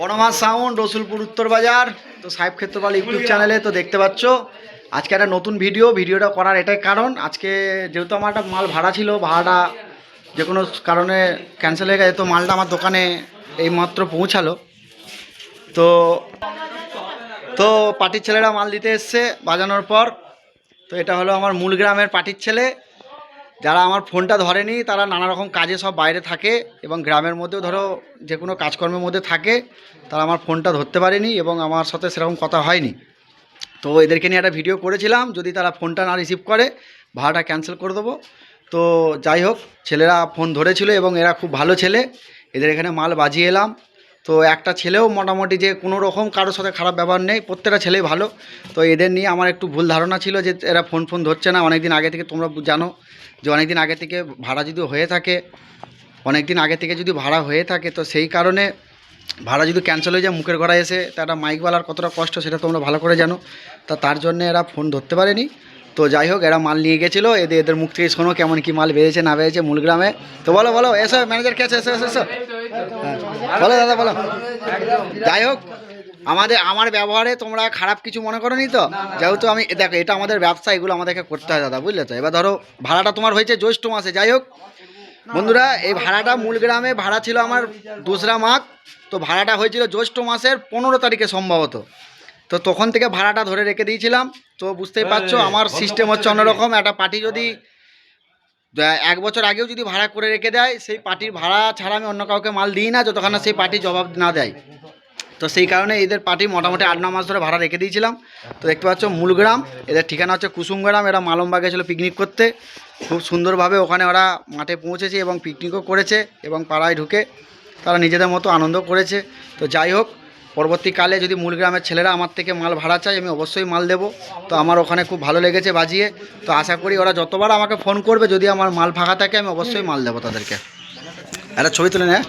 বনমাস sound, Rasulpur উত্তর বাজার। তো সাহেব ক্ষেত্রপাল ইউটিউব চ্যানেলে তো দেখতে পাচ্ছ। আজকে একটা নতুন ভিডিও, ভিডিওটা করার এটাই কারণ। আজকে যেহেতু আমার একটা মাল ভাড়া ছিল, ভাড়াটা যে কোনো কারণে ক্যান্সেল হয়ে গেছে, তো মালটা আমার দোকানে এইমাত্র পৌঁছালো। তো তো পার্টির ছেলেরা মাল দিতে এসছে বাজানোর পর। তো এটা হলো আমার মূল গ্রামের পার্টির ছেলে। যারা আমার ফোনটা ধরেনি, তারা নানা রকম কাজে সব বাইরে থাকে এবং গ্রামের মধ্যেও ধরো যে কোনো কাজকর্মের মধ্যে থাকে, তারা আমার ফোনটা ধরতে পারেনি এবং আমার সাথে সেরকম কথা হয়নি। তো এদেরকে নিয়ে একটা ভিডিও করেছিলাম, যদি তারা ফোনটা না রিসিভ করে, ভাড়াটা ক্যান্সেল করে দেবো। তো যাই হোক, ছেলেরা ফোন ধরেছিল এবং এরা খুব ভালো ছেলে। এদের এখানে মাল বাজিয়ে এলাম। তো একটা ছেলেও মোটামুটি যে কোনো রকম কারোর সাথে খারাপ ব্যবহার নেই, প্রত্যেকটা ছেলেই ভালো। তো এদের নিয়ে আমার একটু ভুল ধারণা ছিল যে এরা ফোন ফোন ধরছে না। অনেক দিন আগে থেকে তোমরা জানো যে অনেক দিন আগে থেকে ভাড়া যদি হয়ে থাকে অনেক দিন আগে থেকে যদি ভাড়া হয়ে থাকে, তো সেই কারণে ভাড়া যদি ক্যান্সেল হয়ে যায়, মুখের ঘরে এসে তা একটা মাইকওয়ালার কতটা কষ্ট সেটা তোমরা ভালো করে জানো। তা তার জন্য এরা ফোন ধরতে পারেনি। তো যাই হোক, এরা মাল নিয়ে গেছিল। এদের এদের মুখ থেকে শোনো কেমন কি মাল বেড়েছে, না বেড়েছে, মূলগ্রামে। তো বলো বলো, এসো ম্যানেজার কে আছে, এসো এসো হ্যাঁ। বলো দাদা, বলো। যাই হোক, আমাদের আমার ব্যবহারে তোমরা খারাপ কিছু মনে করো নি তো? যেহেতু আমি দেখো, এটা আমাদের ব্যবসা, এগুলো আমাদেরকে করতে হয় দাদা, বুঝলে তো? এবার ধরো, ভাড়াটা তোমার হয়েছে জ্যৈষ্ঠ মাসে, যাই হোক। বন্ধুরা, এই ভাড়াটা মূল গ্রামে ভাড়া ছিল আমার দোসরা মাঘ। তো ভাড়াটা হয়েছিল জ্যৈষ্ঠ মাসের পনেরো তারিখে সম্ভবত। তো তখন থেকে ভাড়াটা ধরে রেখে দিয়েছিলাম। তো বুঝতেই পারছ আমার সিস্টেম হচ্ছে অন্যরকম। একটা পার্টি যদি এক বছর আগেও যদি ভাড়া করে রেখে দেয় সেই পার্টির ভাড়া ছাড়া আমি অন্য কাউকে মাল দিই না যতক্ষণ না সেই পার্টি জবাব না দেয়। তো সেই কারণে এদের পার্টি মোটামুটি আট ন মাস ধরে ভাড়া রেখে দিয়েছিলাম। তো দেখতে পাচ্ছ মূলগ্রাম এদের ঠিকানা হচ্ছে কুসুমগ্রাম এরা মালমবাগ গেছিল পিকনিক করতে। খুব সুন্দরভাবে ওখানে ওরা মাঠে পৌঁছেছে এবং পিকনিকও করেছে এবং পাড়ায় ঢুকে তারা নিজেদের মতো আনন্দ করেছে। তো যাই হোক পরবর্তীকালে যদি মূল গ্রামের ছেলেরা আমার থেকে মাল ভাড়া চায়, আমি অবশ্যই মাল দেব। তো আমার ওখানে খুব ভালো লেগেছে বাজিয়ে। তো আশা করি ওরা যতবার আমাকে ফোন করবে, যদি আমার মাল ফাঁকা থাকে, আমি অবশ্যই মাল দেবো তাদেরকে। একটা ছবি তুলে নেয়